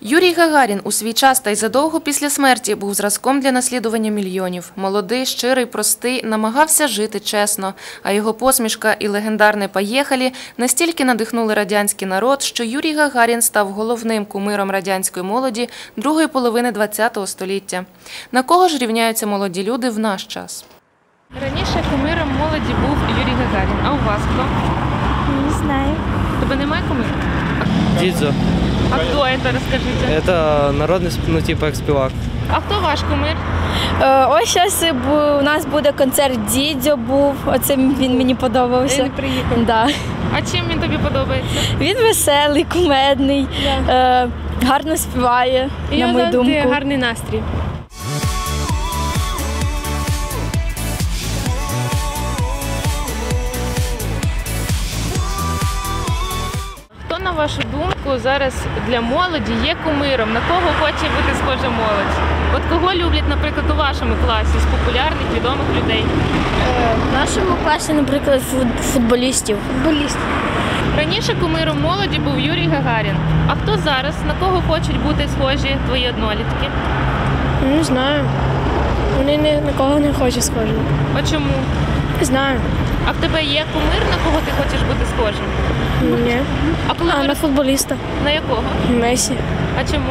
Юрій Гагарін у свій час та й задовго після смерті був зразком для наслідування мільйонів. Молодий, щирий, простий, намагався жити чесно. А його посмішка і легендарне «Поєхалі» настільки надихнули радянський народ, що Юрій Гагарін став головним кумиром радянської молоді другої половини ХХ століття. На кого ж рівняються молоді люди в наш час? Раніше кумиром молоді був Юрій Гагарін. А у вас хто? Не знаю. Тебе немає кумира? Дідзо. А хто це, розкажіть? Це народний ну, типу, як співак. А хто ваш кумир? Е, ось зараз у нас буде концерт Дідьо був. Оце він мені подобався. приїхав. Да. А чим він тобі подобається? Він веселий, кумедний, е, гарно співає, на мою думку. гарний настрій. Вашу думку, зараз для молоді є кумиром? На кого хоче бути схожа молодь? От кого люблять, наприклад, у вашому класі з популярних відомих людей? В нашому класі, наприклад, футболістів. Футболістів. Раніше кумиром молоді був Юрій Гагарін. А хто зараз? На кого хочуть бути схожі твої однолітки? Не знаю. Вони ні на кого не хочуть схожі. А чому? Не знаю. А в тебе є кумир, на кого ти хочеш бути схожим? Ні. А коли А ви на футболіста. на якого? Месі. А чому?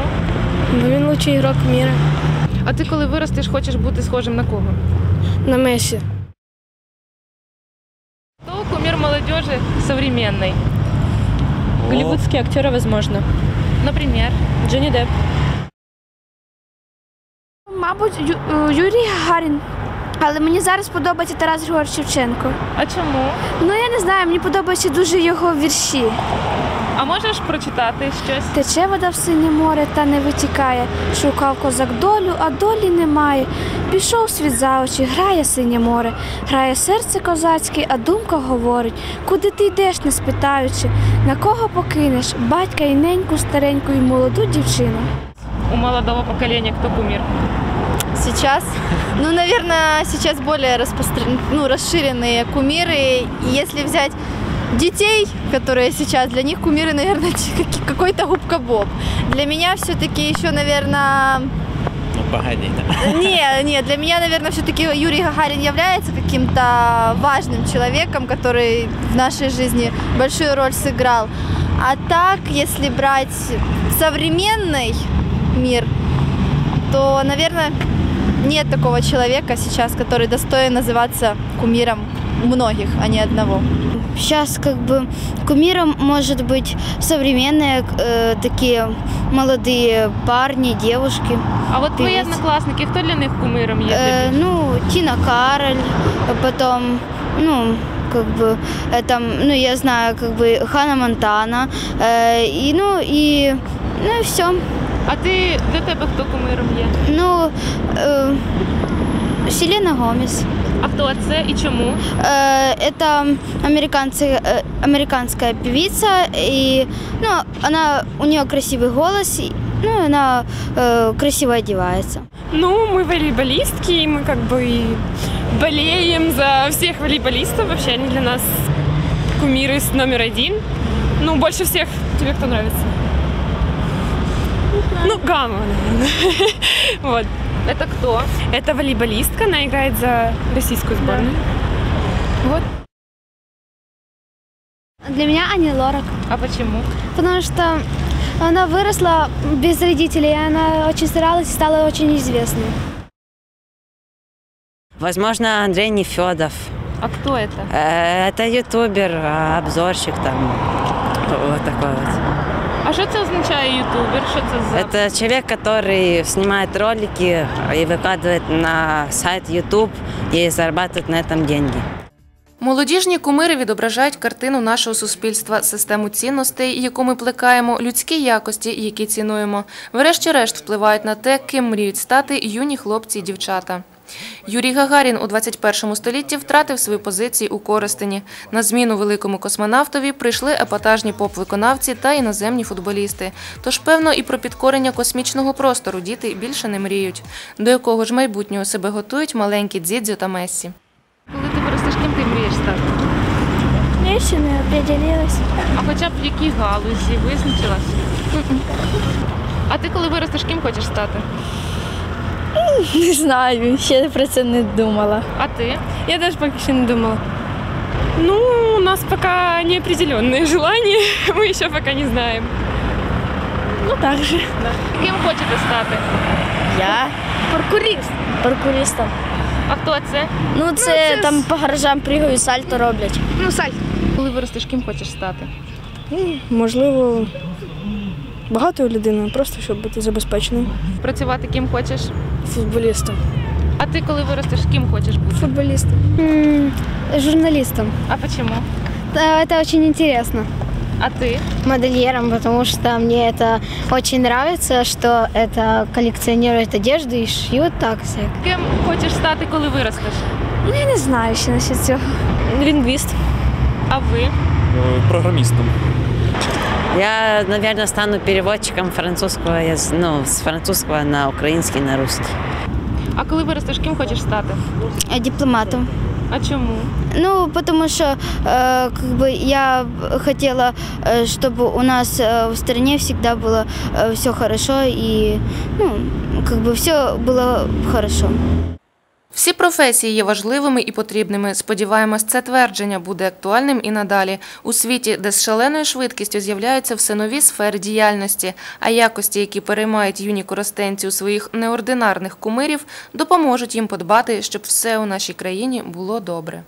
Бо він лучший ігрок міра. А ти коли виростеш, хочеш бути схожим на кого? На Месі. Кто кумир молодежи современной? Голливудські актери, возможно. Например? Джонні Депп. Мабуть, Ю- е, Юрій Гагарін. Але мені зараз подобається Тарас Григорович Шевченко. А чому? Ну я не знаю, мені подобаються дуже його вірші. А можеш прочитати щось? Тече вода в синє море та не витікає. Шукав козак долю, а долі немає. Пішов світ за очі, грає синє море, грає серце козацьке, а думка говорить, куди ти йдеш, не спитаючи, на кого покинеш, батька і неньку стареньку і молоду дівчину. У молодого поколения кто кумир? Сейчас, ну, наверное, сейчас более распостр- ну, расширенные кумиры. Если взять детей, которые сейчас, для них кумиры, наверное, какой-то губка Боб. Для меня все-таки еще, наверное, Ну, погоди, да. не, не, для меня, наверное, все-таки Юрий Гагарин является каким-то важным человеком, который в нашей жизни большую роль сыграл. А так, если брать современный мир, то, наверное, нет такого человека сейчас, который достоин называться кумиром многих, а не одного. Сейчас как бы кумиром может быть современные э, такие молодые парни, девушки. А от твої Певець. однокласники, хто для них кумиром є? Э, тобі? ну, Тина Кароль, а потом, ну, как бы, э, там, ну, я знаю, как бы, Хана Монтана, э, и, ну, и, ну, и все. А ти для тебе хто кумиром є? Ну, э, Селена Гомес. А хто це і чому? Э, это американцы, э, американская певица, и ну, она, у нее красивый голос, и, ну, она э, красиво одевается. Ну, мы волейболистки, и мы как бы и болеем за всех волейболистов. Вообще они для нас кумиры с номер один. Ну, больше всех тебе кто нравится? Гамма, наверное. Вот. Это кто? Это волейболистка, она играет за российскую сборную. Вот. Для меня Ани Лорак. А почему? Потому что она выросла без родителей, и она очень старалась и стала очень известной. Возможно, Андрей Нефедов. А кто это? Э, Это ютубер, обзорщик там. Вот такой вот. А що це означає ютубер? Що це за Это человек, который снимает ролики и выкладывает на сайт YouTube и зарабатывает на этом деньги. Молодіжні кумири відображають картину нашого суспільства, систему цінностей, яку ми плекаємо, людські якості, які цінуємо. Врешті-решт впливають на те, ким мріють стати юні хлопці і дівчата. Юрій Гагарін у 21 столітті втратив свої позиції у Коростені. На зміну великому космонавтові прийшли епатажні поп-виконавці та іноземні футболісти. Тож, певно, і про підкорення космічного простору діти більше не мріють. До якого ж майбутнього себе готують маленькі Дзідзьо та Мессі. Ти мрієш стати? Я ще не определилась. А хоча б в якій галузі визначилась? А ти коли виростеш, ким хочеш стати? Не знаю, ще про це не думала. А ти? Я даже пока еще не думала. Ну, у нас пока неопределенные желания, мы еще пока не знаем. Ну, так же. Ким хочете стати? Я паркуріст. Паркурістом. А хто це? Ну, це, там по гаражам пригають, сальто роблять. Ну, Саль. Коли виростеш, ким хочеш стати? Можливо, багатою людиною, просто щоб бути забезпеченим. Працювати ким хочеш? Футболістом. А ти коли виростеш, ким хочеш бути? Футболістом. Журналистом. А почему? Это очень интересно. А ти? Модельером, потому что мне это очень нравится, что это коллекционируют одежду и шьют так всяко. Ким хочеш стати, коли виростеш? Ну, я не знаю ще насчет цього. Лінгвіст. А ви? Е, Програмістом. Я, наверное, стану переводчиком французского, язы- ну, с французского на украинский, на русский. А коли виростеш, ким хочеш стати? А дипломатом. А чому? Ну, потому что э, как бы я б- хотела, э, чтобы у нас э, в стране всегда было все хорошо и ну, как бы все было хорошо. Всі професії є важливими і потрібними. Сподіваємось, це твердження буде актуальним і надалі. У світі, де з шаленою швидкістю з'являються все нові сфери діяльності, а якості, які переймають юні користенці у своїх неординарних кумирів, допоможуть їм подбати, щоб все у нашій країні було добре.